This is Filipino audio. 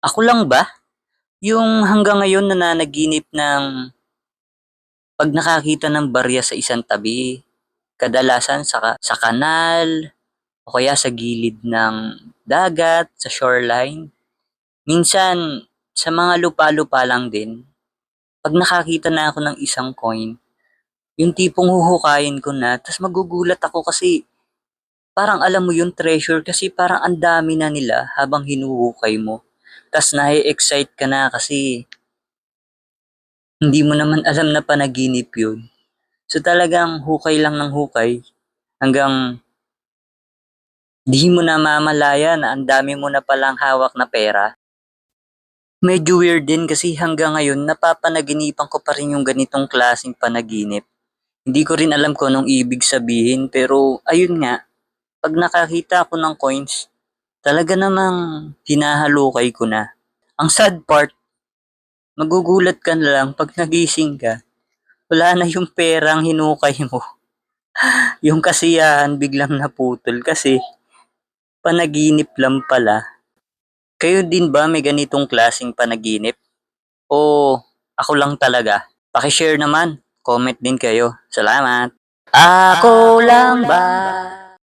Ako lang ba? Yung hanggang ngayon nananaginip ng pag nakakita ng barya sa isang tabi, kadalasan sa, sa kanal, o kaya sa gilid ng dagat, sa shoreline. Minsan, sa mga lupa-lupa lang din, pag nakakita na ako ng isang coin, yung tipong huhukayin ko na, tas magugulat ako kasi parang alam mo yung treasure kasi parang ang dami na nila habang hinuhukay mo. Tas na-excite ka na kasi hindi mo naman alam na panaginip yun. So talagang hukay lang ng hukay hanggang di mo na mamalaya na ang dami mo na palang hawak na pera. Medyo weird din kasi hanggang ngayon napapanaginipan ko pa rin yung ganitong klaseng panaginip. Hindi ko rin alam kung anong ibig sabihin pero ayun nga, pag nakakita ako ng coins, talaga namang hinahalukay ko na. Ang sad part, magugulat ka na lang pag nagising ka, wala na yung perang hinukay mo. yung kasiyahan biglang naputol kasi panaginip lang pala. Kayo din ba may ganitong klaseng panaginip? O ako lang talaga? Pakishare naman. Comment din kayo. Salamat. Ako lang ba